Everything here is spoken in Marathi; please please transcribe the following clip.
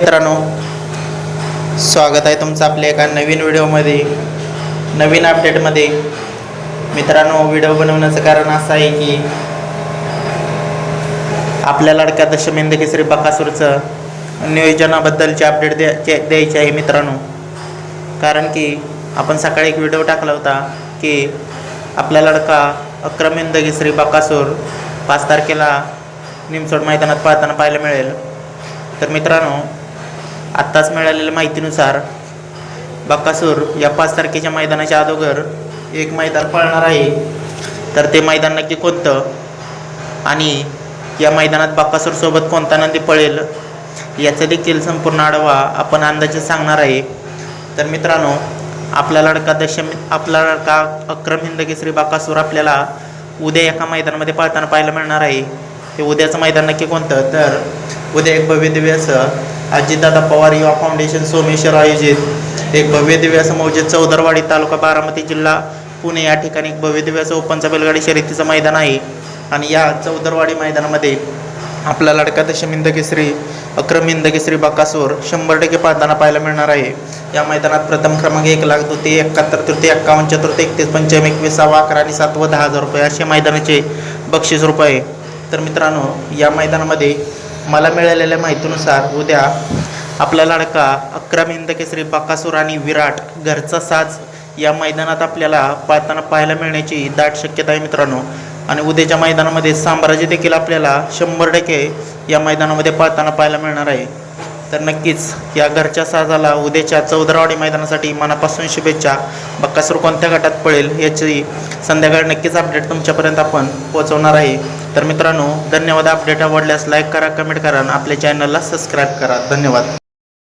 मित्रांनो स्वागत आहे तुमचं आपल्या एका नवीन व्हिडिओमध्ये नवीन अपडेटमध्ये मित्रांनो व्हिडिओ बनवण्याचं कारण असं आहे की आपल्या लाडक्या दशमेंद केसरी बकासूरचं नियोजनाबद्दलचे अपडेट द्या द्यायचे आहे मित्रांनो. कारण की आपण सकाळी एक व्हिडिओ टाकला होता की आपला लडका अक्रमेंद केसरी बकासूर पाच तारखेला निमसोड मैदानात पाहताना पाहायला मिळेल. तर मित्रांनो आत्ताच मिळालेल्या माहितीनुसार बक्कासूर या पाच तारखेच्या मैदानाच्या अगोदर एक मैदान पळणार आहे. तर ते मैदान नक्की कोणतं? आणि या मैदानात बक्कासूरसोबत कोणता नंदी पळेल? याचा देखील संपूर्ण आढावा आपण अंदाजे सांगणार आहे. तर मित्रांनो आपला लडका दशम आपला लडका अक्रम हिंद केसरी बाकासूर आपल्याला उद्या एका मैदानामध्ये पाळताना पाहायला मिळणार आहे. ते उद्याचं मैदान नक्की कोणतं? तर उद्या एक भव्य दिव्य असं अजितदादा पवार युवा फाउंडेशन सोमेश्वर आयोजित एक भव्य दिव्य असं मौजे चौदरवाडी तालुका बारामती जिल्हा पुणे या ठिकाणी एक भव्य दिव्य असं ओपनचा बैलगाडी शर्यतीचं मैदान आहे. आणि या चौदरवाडी मैदानामध्ये आपला लडका दशमिंद केसरी अक्रमिंद केसरी बकासूर शंभर टक्के पाहताना पाहायला मिळणार आहे. या मैदानात प्रथम क्रमांक एक लाख द्वितीय एकाहत्तर तृतीय एक्कावन्न चतुर्थ एकतीस पंचम एकवीस सहावा अकरा आणि सातवं दहा हजार रुपये असे मैदानाचे बक्षीस रुपये. तर मित्रांनो या मैदानामध्ये मला मिळालेल्या माहितीनुसार उद्या आपला लाडका अकरा हिंद केसरी बकासूर आणि विराट घरचा साज या मैदानात आपल्याला पाहताना पाहायला मिळण्याची दाट शक्यता आहे मित्रांनो. आणि उद्याच्या मैदानामध्ये साम्राज्य देखील आपल्याला शंभर टक्के या मैदानामध्ये पाहताना पाहायला मिळणार आहे. तर नक्कीच या घरच्या साजाला उद्याच्या चौधरावाडी मैदानासाठी मनापासून शुभेच्छा. बक्कासूर कोणत्या गटात पडेल याची संध्याकाळी नक्कीच अपडेट तुमच्यापर्यंत आपण पोहोचवणार आहे. तर मित्रांनो धन्यवाद. अपडेट आवडल्यास लाईक करा कमेंट करा आणि आपल्या चॅनलला सबस्क्राईब करा. धन्यवाद.